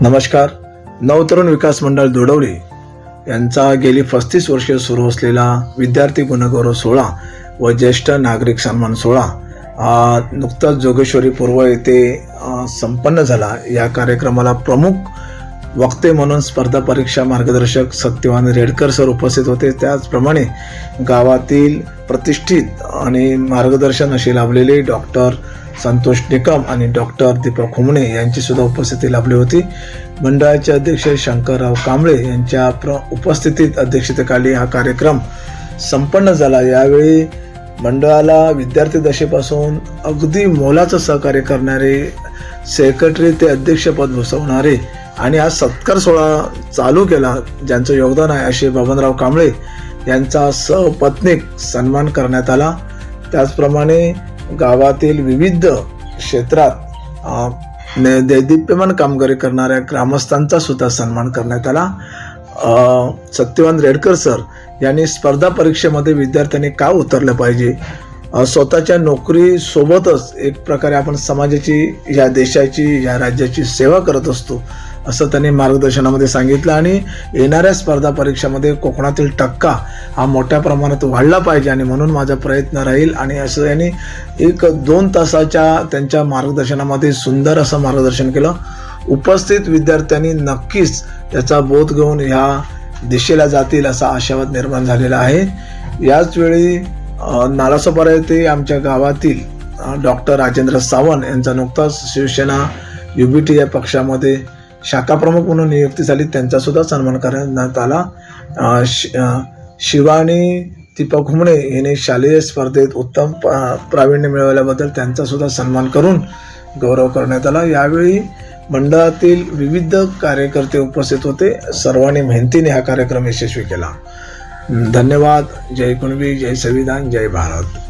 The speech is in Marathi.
नमस्कार. नवतरुण विकास मंडळ दोडवली यांचा गेली पस्तीस वर्षे सुरू असलेला विद्यार्थी गुणगौरव सोहळा व ज्येष्ठ नागरिक सन्मान सोहळा नुकताच जोगेश्वरी पूर्व येथे संपन्न झाला. या कार्यक्रमाला प्रमुख वक्ते म्हणून स्पर्धा परीक्षा मार्गदर्शक सत्यवान रेडकर सर उपस्थित होते. त्याचप्रमाणे गावातील प्रतिष्ठित आणि मार्गदर्शन असे लाभलेले डॉक्टर संतोष निकम आणि डॉक्टर दीपक खुमणे यांची सुद्धा उपस्थिती लाभली होती. मंडळाचे अध्यक्ष शंकरराव कांबळे यांच्या प्र उपस्थितीत अध्यक्षतेखाली हा कार्यक्रम संपन्न झाला. यावेळी मंडळाला विद्यार्थी दशेपासून अगदी मोलाचं सहकार्य करणारे सेक्रेटरी ते अध्यक्षपद भूषवणारे आणि हा सत्कार सोहळा चालू केला ज्यांचं योगदान आहे असे बबनराव कांबळे यांचा सहपत्नीक सन्मान करण्यात आला. त्याचप्रमाणे गावातील विविध क्षेत्रात दैदिप्यमान कामगिरी करणाऱ्या ग्रामस्थांचा सुद्धा सन्मान करण्यात आला. सत्यवान रेडकर सर यांनी स्पर्धा परीक्षेमध्ये विद्यार्थ्यांनी का उतरलं पाहिजे? स्वतःच्या नोकरीसोबतच एक प्रकारे आपण समाजाची या देशाची या राज्याची सेवा करत असतो. असं त्यांनी मार्गदर्शनामध्ये सांगितलं आणि येणाऱ्या स्पर्धा परीक्षामध्ये कोकणातील टक्का हा मोठ्या प्रमाणात वाढला पाहिजे आणि म्हणून माझा प्रयत्न राहील आणि असं यांनी एक दोन तासाच्या त्यांच्या मार्गदर्शनामध्ये सुंदर असं मार्गदर्शन केलं. उपस्थित विद्यार्थ्यांनी नक्कीच याचा बोध घेऊन ह्या दिशेला जातील असा आशावाद निर्माण झालेला आहे. याचवेळी नालासोपारा येथे आमच्या गावातील डॉक्टर राजेंद्र सावंत यांचा नुकताच शिवसेना युबीटी या पक्षामध्ये शाखा प्रमुख म्हणून नियुक्ती झाली. त्यांचा सुद्धा सन्मान करण्यात आला. शि- शिवानी दीपक हुमणे यांनी शालेय स्पर्धेत उत्तम प- प्रावीण्य मिळवल्याबद्दल त्यांचा सुद्धा सन्मान करून गौरव करण्यात आला. यावेळी मंडळातील विविध कार्यकर्ते उपस्थित होते. सर्वांनी मेहनतीने हा कार्यक्रम यशस्वी केला. धन्यवाद. जय कुणबी जय संविधान जय भारत.